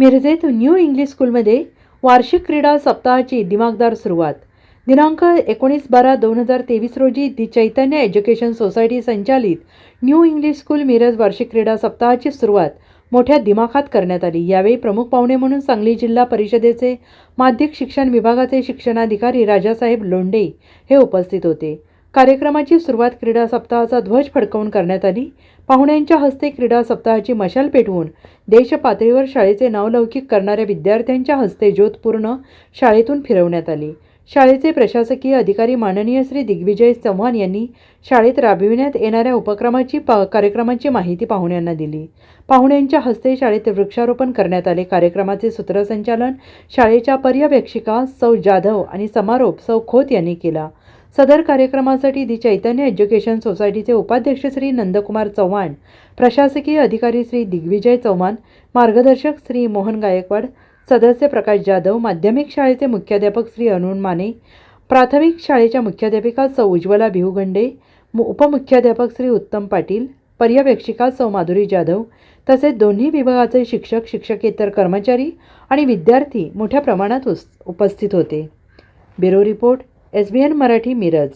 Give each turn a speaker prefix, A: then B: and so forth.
A: मिरजेत new English स्कूलमध्ये वार्षिक क्रीडा सप्ताहाची दिमागदार सुरुवात. दिनांक एकोणीस बारा दोन हजार तेवीस रोजी दि चैतन्य एज्युकेशन सोसायटी संचालित न्यू इंग्लिश स्कूल मिरज वार्षिक क्रीडा सप्ताहाची सुरुवात मोठ्या दिमाखात करण्यात आली. यावेळी प्रमुख पाहुणे म्हणून सांगली जिल्हा परिषदेचे माध्यमिक शिक्षण विभागाचे शिक्षणाधिकारी राजासाहेब लोंढे हे उपस्थित होते. कार्यक्रमाची सुरुवात क्रीडा सप्ताहाचा ध्वज फडकवून करण्यात आली. पाहुण्यांच्या हस्ते क्रीडा सप्ताहाची मशाल पेटवून देशपातळीवर शाळेचे नावलौकिक करणाऱ्या विद्यार्थ्यांच्या हस्ते ज्योतपूर्ण शाळेतून फिरवण्यात आली. शाळेचे प्रशासकीय अधिकारी माननीय श्री दिग्विजय चव्हाण यांनी शाळेत राबविण्यात येणाऱ्या उपक्रमाची पा कार्यक्रमाची माहिती पाहुण्यांना दिली. पाहुण्यांच्या हस्ते शाळेत वृक्षारोपण करण्यात आले. कार्यक्रमाचे सूत्रसंचालन शाळेच्या पर्यवेक्षिका सौ जाधव आणि समारोप सौ खोत यांनी केला. सदर कार्यक्रमासाठी दि चैतन्य एज्युकेशन सोसायटीचे उपाध्यक्ष श्री नंदकुमार चव्हाण प्रशासकीय अधिकारी श्री दिग्विजय चव्हाण मार्गदर्शक श्री मोहन गायकवाड सदस्य प्रकाश जाधव माध्यमिक शाळेचे मुख्याध्यापक श्री अरुण माने प्राथमिक शाळेच्या मुख्याध्यापिका सौ उज्ज्वला भिवगंडे मु उपमुख्याध्यापक श्री उत्तम पाटील पर्यवेक्षिका सौ माधुरी जाधव तसेच दोन्ही विभागाचे शिक्षक शिक्षकेतर कर्मचारी आणि विद्यार्थी मोठ्या प्रमाणात उस उपस्थित होते. Bureau report S B N Marathi Miraj